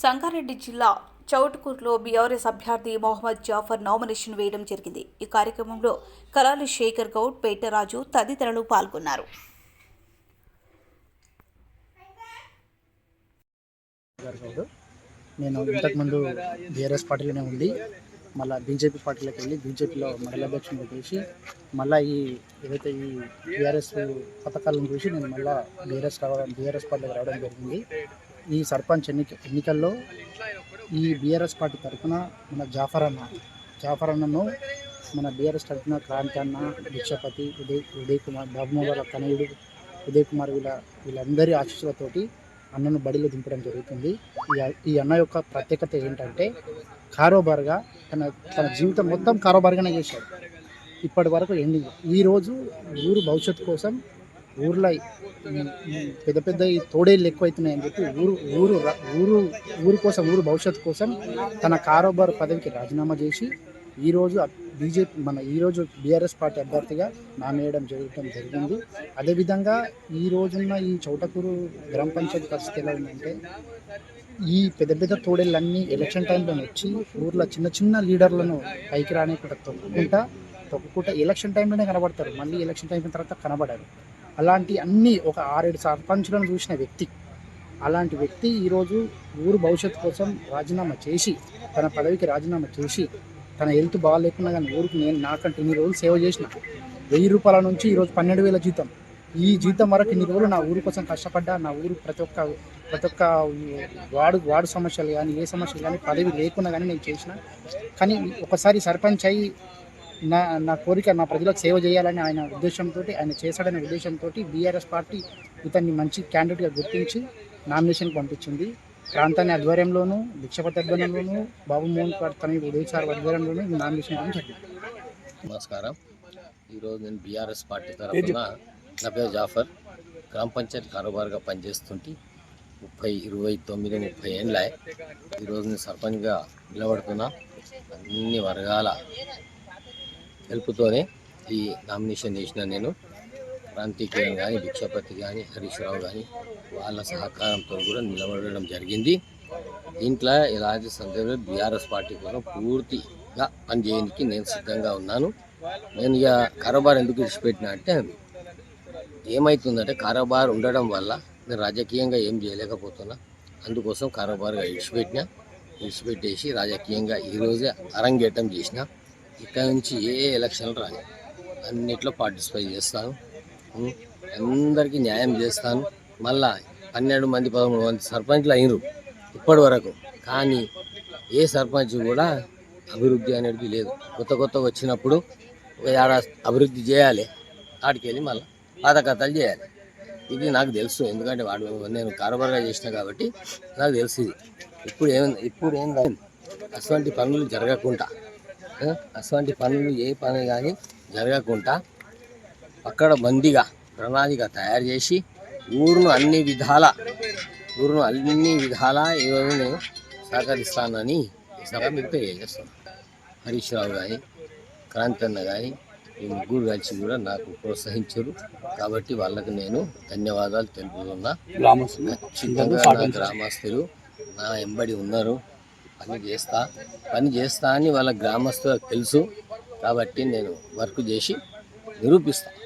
సంగారెడ్డి జిల్లా చౌటుకూరులో బీఆర్ఎస్ అభ్యర్థి మొహమ్మద్ జాఫర్ నామినేషన్ వేయడం జరిగింది. ఈ కార్యక్రమంలో కలాలి శేఖర్ గౌడ్ పేటరాజు తదితరులు పాల్గొన్నారు. నేను ఇంతకుముందు బీఆర్ఎస్ పార్టీలోనే ఉంది మళ్ళీ బీజేపీ పార్టీలోకి వెళ్ళి బీజేపీలో మండల అధ్యక్షునిగా చేసి మళ్ళీ ఈ ఏదైతే ఈ టీఆర్ఎస్ పథకాలను చూసి నేను మళ్ళీ బీఆర్ఎస్ రావడం బీఆర్ఎస్ పార్టీలోకి రావడం జరిగింది. ఈ సర్పంచ్ ఎన్నిక ఎన్నికల్లో ఈ బీఆర్ఎస్ పార్టీ తరఫున మన జాఫర్ అన్న జాఫర్ అన్నను మన బీఆర్ఎస్ తరఫున క్రాంతి అన్న భిక్షపతి ఉదయ్ ఉదయ్ కుమార్ బాబు వాళ్ళ తనయుడు ఉదయ్ కుమార్ వీళ్ళ వీళ్ళందరి ఆశీస్సులతోటి అన్నను బడిలో దింపడం జరుగుతుంది. ఈ అన్న యొక్క ప్రత్యేకత ఏంటంటే కారోబార్గా తన తన జీవితం మొత్తం కారోబార్గానే చేశాడు. ఇప్పటి వరకు ఎండింగ్. ఈరోజు ఊరు భవిష్యత్తు కోసం ఊర్లో పెద్ద పెద్ద తోడేళ్ళు ఎక్కువైతున్నాయని చెప్పి ఊరు ఊరు ఊరు ఊరు కోసం ఊరు భవిష్యత్తు కోసం తన కారోబార్ పదవికి రాజీనామా చేసి ఈరోజు బీజేపీ మన ఈరోజు బీఆర్ఎస్ పార్టీ అభ్యర్థిగా నామేయడం జరగడం జరిగింది. అదేవిధంగా ఈ రోజున్న ఈ చౌటకూరు గ్రామ పంచాయతీ పరిస్థితి ఎలా ఉందంటే ఈ పెద్ద పెద్ద తోడేళ్ళన్నీ ఎలక్షన్ టైంలో వచ్చి ఊర్లో చిన్న చిన్న లీడర్లను పైకి రానికుండా తొక్కుకుంటా తొక్కుకుంటా ఎలక్షన్ టైంలోనే కనబడతారు. మళ్ళీ ఎలక్షన్ టైం తర్వాత కనబడరు. అలాంటి అన్ని ఒక ఆరేడు సర్పంచులను చూసిన వ్యక్తి అలాంటి వ్యక్తి ఈరోజు ఊరు భవిష్యత్తు కోసం రాజీనామా చేసి తన పదవికి రాజీనామా చేసి తన హెల్త్ బాగాలేకున్నా కానీ ఊరికి నేను నాకంటే ఇన్ని రోజులు సేవ చేసిన వెయ్యి రూపాయల నుంచి ఈరోజు పన్నెండు వేల జీతం. ఈ జీతం వరకు ఇన్ని రోజులు నా ఊరి కోసం కష్టపడ్డా నా ఊరు ప్రతి ఒక్క ప్రతి ఒక్క వాడు వాడు సమస్యలు కానీ ఏ సమస్యలు కానీ పదవి లేకున్నా కానీ నేను చేసిన. కానీ ఒకసారి సర్పంచ్ అయ్యి నా నా కోరిక నా ప్రజలకు సేవ చేయాలని ఆయన ఉద్దేశంతో ఆయన చేశాడనే ఉద్దేశంతో బీఆర్ఎస్ పార్టీ ఇతన్ని మంచి క్యాండిడేట్గా గుర్తించి నామినేషన్కి పంపించింది. ప్రాంతాన్ని ఆధ్వర్యంలోనూ భిక్షపతి ఆధ్వర్యంలోనూ బాబు మోహన్ తన ఉదయ్ సార్ ఆధ్వర్యంలోనూ నామినేషన్ నమస్కారం. ఈరోజు నేను బీఆర్ఎస్ పార్టీ తరఫున నా పేరు జాఫర్ గ్రామ పంచాయతీ కారోబార్గా పనిచేస్తుంటే ముప్పై ఇరవై తొమ్మిది ముప్పై ఏళ్ళ ఈరోజు నేను సర్పంచ్గా నిలబడుతున్నా. అన్ని వర్గాల హెల్ప్తోనే ఈ నామినేషన్ చేసిన నేను. క్రాంతికేయం కానీ భిక్షాపతి కానీ హరీష్ రావు కానీ వాళ్ళ సహకారంతో కూడా నిలబడడం జరిగింది. దీంట్లో ఇలాంటి సందర్భంలో బీఆర్ఎస్ పార్టీ కోసం పూర్తిగా పనిచేయడానికి నేను సిద్ధంగా ఉన్నాను. నేను ఇక కారోబార్ ఎందుకు విడిచిపెట్టినా అంటే ఏమవుతుందంటే కారోబార్ ఉండడం వల్ల నేను రాజకీయంగా ఏం చేయలేకపోతున్నా. అందుకోసం కారోబార్గా విడిచిపెట్టిన విడిచిపెట్టేసి రాజకీయంగా ఈరోజే అరంగేటం చేసిన. ఇక్కడ నుంచి ఏ ఎలక్షన్లు రాని అన్నిట్లో పార్టిసిపేట్ చేస్తాను. అందరికీ న్యాయం చేస్తాను. మళ్ళా పన్నెండు మంది పదమూడు మంది సర్పంచ్లు అయినరు ఇప్పటి వరకు కానీ ఏ సర్పంచ్ కూడా అభివృద్ధి అనేది లేదు. కొత్త కొత్తగా వచ్చినప్పుడు ఒక అభివృద్ధి చేయాలి ఆడికి వెళ్ళి మళ్ళీ పాత కథలు చేయాలి. ఇది నాకు తెలుసు. ఎందుకంటే వాడు నేను కారోబార్గా చేసిన కాబట్టి నాకు తెలుసు ఇది. ఇప్పుడు ఏం ఇప్పుడు ఏం కాదు. అటువంటి పనులు జరగకుండా అటువంటి పనులు ఏ పని కానీ జరగకుండా అక్కడ బందీగా ప్రణాళిక తయారు చేసి ఊరును అన్ని విధాల ఊరును అన్ని విధాల ఈరోజు నేను సహకరిస్తానని సభ మీకు హరీష్ రావు కానీ క్రాంతి అన్న కానీ ఈ ముగ్గురు కలిసి కూడా నాకు ప్రోత్సహించారు. కాబట్టి వాళ్ళకి నేను ధన్యవాదాలు తెలుపుతున్నా. ఖచ్చితంగా గ్రామస్తులు నా ఎంబడి ఉన్నారు. పని చేస్తా పని చేస్తా అని వాళ్ళ గ్రామస్తులకు తెలుసు. కాబట్టి నేను వర్క్ చేసి నిరూపిస్తాను